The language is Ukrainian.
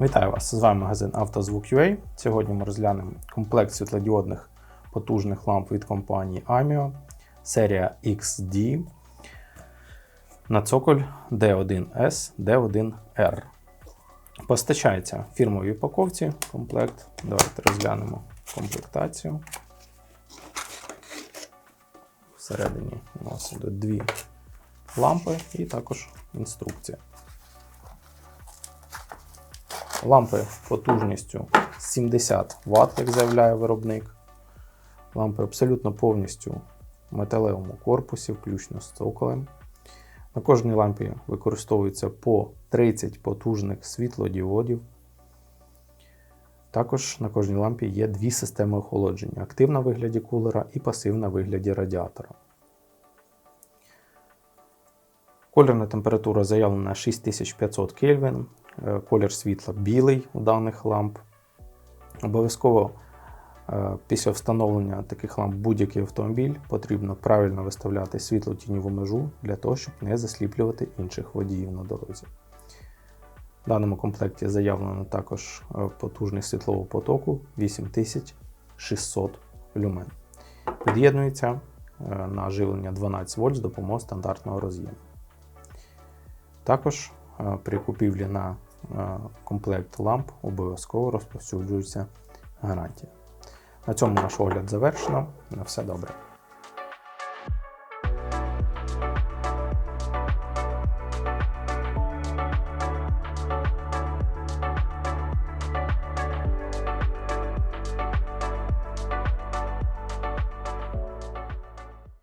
Вітаю вас! З вами магазин «Автозвук.UA». Сьогодні ми розглянемо комплект світлодіодних потужних ламп від компанії AMIO, серія XD на цоколь D1S, D1R. Постачається в фірмовій упаковці комплект. Давайте розглянемо комплектацію. Всередині у нас йдуть дві лампи і також інструкція. Лампи потужністю 70 Вт, як заявляє виробник. Лампи абсолютно повністю в металевому корпусі, включно з цоколем. На кожній лампі використовується по 30 потужних світлодіодів. Також на кожній лампі є дві системи охолодження: активна в вигляді кулера і пасивна в вигляді радіатора. Кольорна температура заявлена 6500 Кельвін. Е, Колір світла білий у даних ламп. Обов'язково е, після встановлення таких ламп будь-який автомобіль потрібно правильно виставляти світло-тіньову межу для того, щоб не засліплювати інших водіїв на дорозі. В даному комплекті заявлено також е, потужність світлового потоку 8600 люмен. Під'єднується на живлення 12 вольт з допомогою стандартного роз'єму. Також при купівлі на комплект ламп обов'язково розповсюджується гарантія. На цьому наш огляд завершено. На все добре.